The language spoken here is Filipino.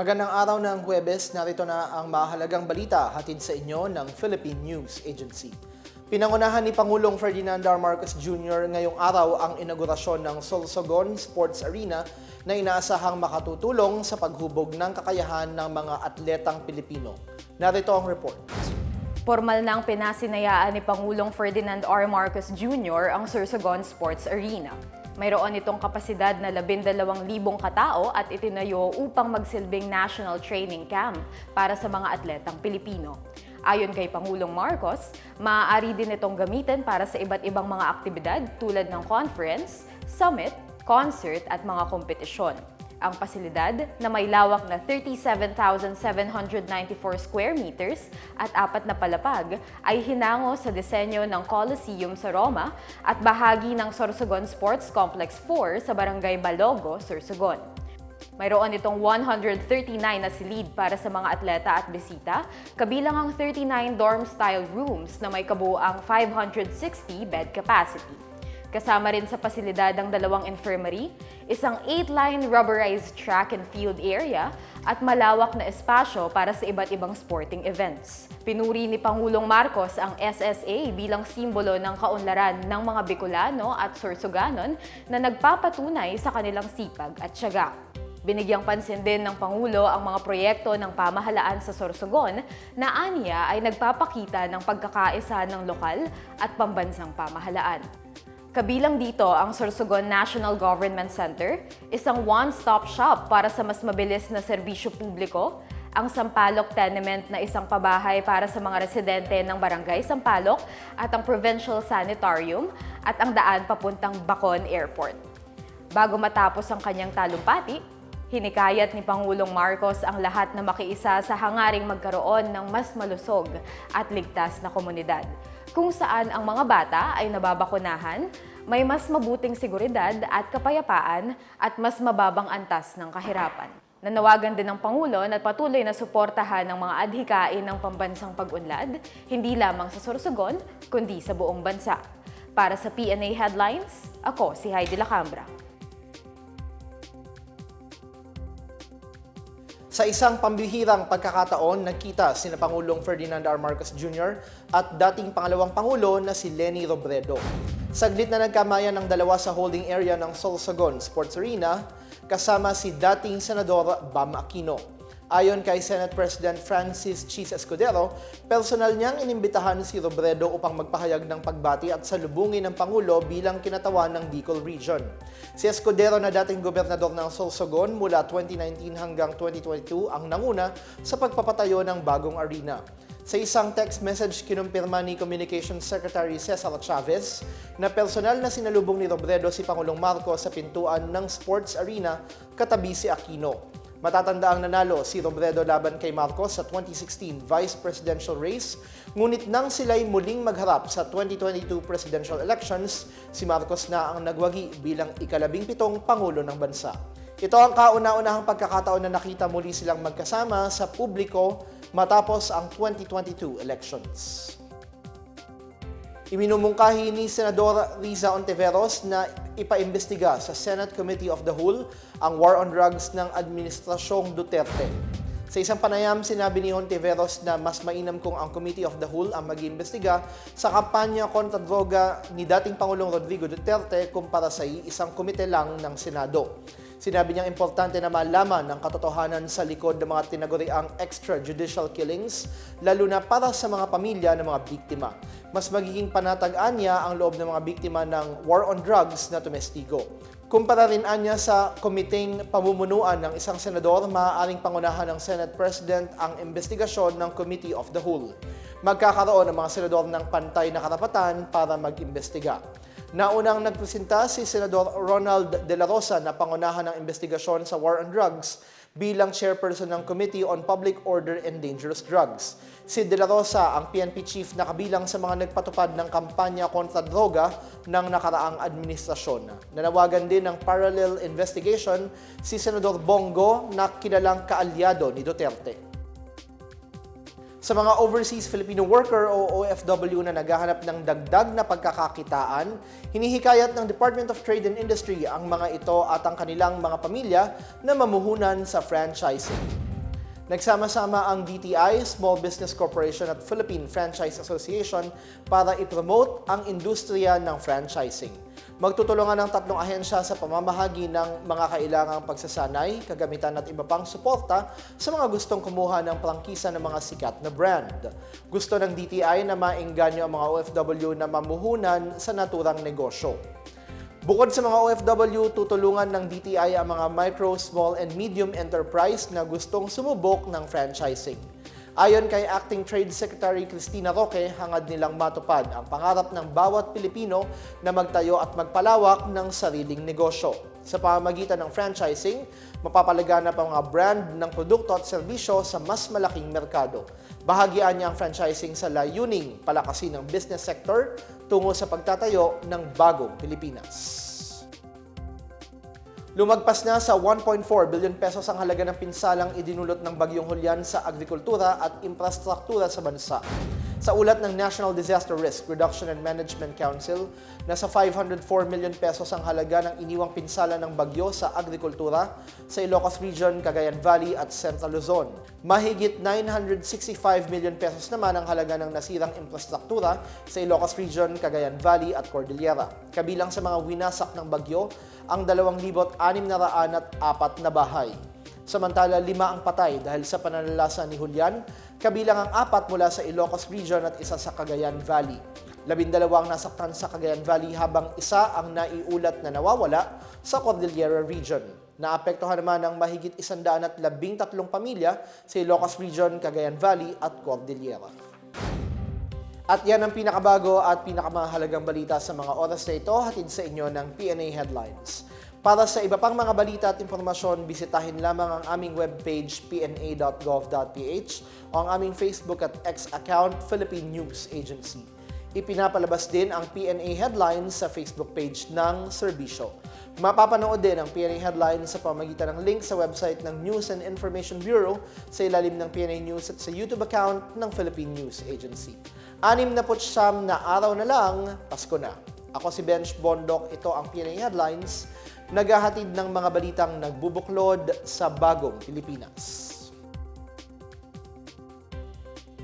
Magandang araw ng Huwebes, narito na ang mahalagang balita hatid sa inyo ng Philippine News Agency. Pinangunahan ni Pangulong Ferdinand R. Marcos Jr. ngayong araw ang inaugurasyon ng Solsogon Sports Arena na inaasahang makatutulong sa paghubog ng kakayahan ng mga atletang Pilipino. Narito ang report. Formal nang pinasinayaan ni Pangulong Ferdinand R. Marcos Jr. ang Sursogon Sports Arena. Mayroon itong kapasidad na 12,000 katao at itinayo upang magsilbing national training camp para sa mga atletang Pilipino. Ayon kay Pangulong Marcos, maaari din itong gamitin para sa iba't ibang mga aktibidad tulad ng conference, summit, concert at mga kompetisyon. Ang pasilidad na may lawak na 37,794 square meters at apat na palapag ay hinango sa disenyo ng Coliseum sa Roma at bahagi ng Sorsogon Sports Complex 4 sa Barangay Balogo, Sorsogon. Mayroon itong 139 na silid para sa mga atleta at bisita, kabilang ang 39 dorm-style rooms na may kabuuang 560 bed capacity. Kasama rin sa pasilidad ang dalawang infirmary, isang 8-line rubberized track and field area, at malawak na espasyo para sa iba't ibang sporting events. Pinuri ni Pangulong Marcos ang SSA bilang simbolo ng kaunlaran ng mga Bicolano at Sorsoganon na nagpapatunay sa kanilang sipag at tiyaga. Binigyang pansin din ng Pangulo ang mga proyekto ng pamahalaan sa Sorsogon na aniya ay nagpapakita ng pagkakaisa ng lokal at pambansang pamahalaan. Kabilang dito ang Sorsogon National Government Center, isang one-stop shop para sa mas mabilis na serbisyo publiko, ang Sampaloc Tenement na isang pabahay para sa mga residente ng Barangay Sampaloc at ang Provincial Sanitarium at ang daan papuntang Bacon Airport. Bago matapos ang kanyang talumpati, hinikayat ni Pangulong Marcos ang lahat na makiisa sa hangaring magkaroon ng mas malusog at ligtas na komunidad, kung saan ang mga bata ay nababakunahan, may mas mabuting seguridad at kapayapaan at mas mababang antas ng kahirapan. Nanawagan din ng Pangulo na patuloy na suportahan ng mga adhikain ng pambansang pag-unlad, hindi lamang sa Sorsogon, kundi sa buong bansa. Para sa PNA Headlines, ako si Heidi Lacambra. Sa isang pambihirang pagkakataon, nagkita sina Pangulong Ferdinand R. Marcos Jr. at dating pangalawang Pangulo na si Lenny Robredo. Saglit na nagkamayan ng dalawa sa holding area ng Solsogon Sports Arena kasama si dating Senador Bam Aquino. Ayon kay Senate President Francis Chis Escudero, personal niyang inimbitahan si Robredo upang magpahayag ng pagbati at salubungin ng Pangulo bilang kinatawan ng Bicol Region. Si Escudero na dating gobernador ng Sorsogon mula 2019 hanggang 2022 ang nanguna sa pagpapatayo ng bagong arena. Sa isang text message, kinumpirma ni Communications Secretary Cesar Chavez na personal na sinalubong ni Robredo si Pangulong Marcos sa pintuan ng sports arena katabi si Aquino. Matatanda ang nanalo si Robredo laban kay Marcos sa 2016 vice presidential race, ngunit nang sila'y muling magharap sa 2022 presidential elections, si Marcos na ang nagwagi bilang ikalabing pitong Pangulo ng bansa. Ito ang kauna-unahang pagkakataon na nakita muli silang magkasama sa publiko matapos ang 2022 elections. Iminumungkahi ni Senador Riza Ontiveros na ipaimbestiga sa Senate Committee of the Whole ang war on drugs ng Administrasyong Duterte. Sa isang panayam, sinabi ni Ontiveros na mas mainam kung ang Committee of the Whole ang mag-imbestiga sa kampanya kontra droga ni dating Pangulong Rodrigo Duterte kumpara sa isang komite lang ng Senado. Sinabi niyang importante na malaman ng katotohanan sa likod ng mga tinaguriang extrajudicial killings, lalo na para sa mga pamilya ng mga biktima. Mas magiging panatagaan niya ang loob ng mga biktima ng war on drugs na tumestigo. Kumpara rin anya sa komiteng pamumunuan ng isang senador, maaaring pangunahan ng Senate President ang investigasyon ng Committee of the Whole. Magkakaroon ng mga senador ng pantay na karapatan para mag-imbestiga. Naunang nagpresenta si Senador Ronald De La Rosa na pangunahan ng investigasyon sa war on drugs bilang chairperson ng Committee on Public Order and Dangerous Drugs. Si De La Rosa ang PNP chief na kabilang sa mga nagpatupad ng kampanya kontra droga ng nakaraang administrasyon. Nanawagan din ng parallel investigation si Senador Bongo na kilalang kaalyado ni Duterte. Sa mga overseas Filipino worker o OFW na naghahanap ng dagdag na pagkakakitaan, hinihikayat ng Department of Trade and Industry ang mga ito at ang kanilang mga pamilya na mamuhunan sa franchising. Nagsama-sama ang DTI, Small Business Corporation at Philippine Franchise Association para ipromote ang industriya ng franchising. Magtutulungan ang tatlong ahensya sa pamamahagi ng mga kailangang pagsasanay, kagamitan at iba pang suporta sa mga gustong kumuha ng prangkisa ng mga sikat na brand. Gusto ng DTI na maengganyo ang mga OFW na mamuhunan sa naturang negosyo. Bukod sa mga OFW, tutulungan ng DTI ang mga micro, small, and medium enterprise na gustong sumubok ng franchising. Ayon kay Acting Trade Secretary Cristina Roque, hangad nilang matupad ang pangarap ng bawat Pilipino na magtayo at magpalawak ng sariling negosyo. Sa pamamagitan ng franchising, mapapalaganap ang mga brand ng produkto at serbisyo sa mas malaking merkado. Bahagian niya ang franchising sa layuning palakasin ng business sector tungo sa pagtatayo ng bagong Pilipinas. Lumagpas na sa 1.4 billion pesos ang halaga ng pinsalang idinulot ng Bagyong Hulyan sa agrikultura at infrastruktura sa bansa. Sa ulat ng National Disaster Risk Reduction and Management Council, nasa 504 million pesos ang halaga ng iniwang pinsala ng bagyo sa agrikultura sa Ilocos Region, Cagayan Valley at Central Luzon. Mahigit 965 million pesos naman ang halaga ng nasirang infrastruktura sa Ilocos Region, Cagayan Valley at Cordillera. Kabilang sa mga winasak ng bagyo, ang 2,604 na bahay. Samantala, lima ang patay dahil sa pananalasa ni Julian, kabilang ang apat mula sa Ilocos Region at isa sa Cagayan Valley. Labindalawang nasaktan sa Cagayan Valley habang isa ang naiulat na nawawala sa Cordillera Region. Naapektuhan naman ng mahigit isandaan at labing tatlong pamilya sa Ilocos Region, Cagayan Valley at Cordillera. At yan ang pinakabago at pinakamahalagang balita sa mga oras na ito, hatid sa inyo ng PNA Headlines. Para sa iba pang mga balita at impormasyon, bisitahin lamang ang aming webpage pna.gov.ph o ang aming Facebook at X account Philippine News Agency. Ipinapalabas din ang PNA Headlines sa Facebook page ng serbisyo. Mapapanood din ang PNA Headlines sa pamagitan ng link sa website ng News and Information Bureau sa ilalim ng PNA News at sa YouTube account ng Philippine News Agency. Anim na putsyam na araw na lang, Pasko na. Ako si Bench Bondok, ito ang PNA Headlines, naghahatid ng mga balitang nagbubuklod sa bagong Pilipinas.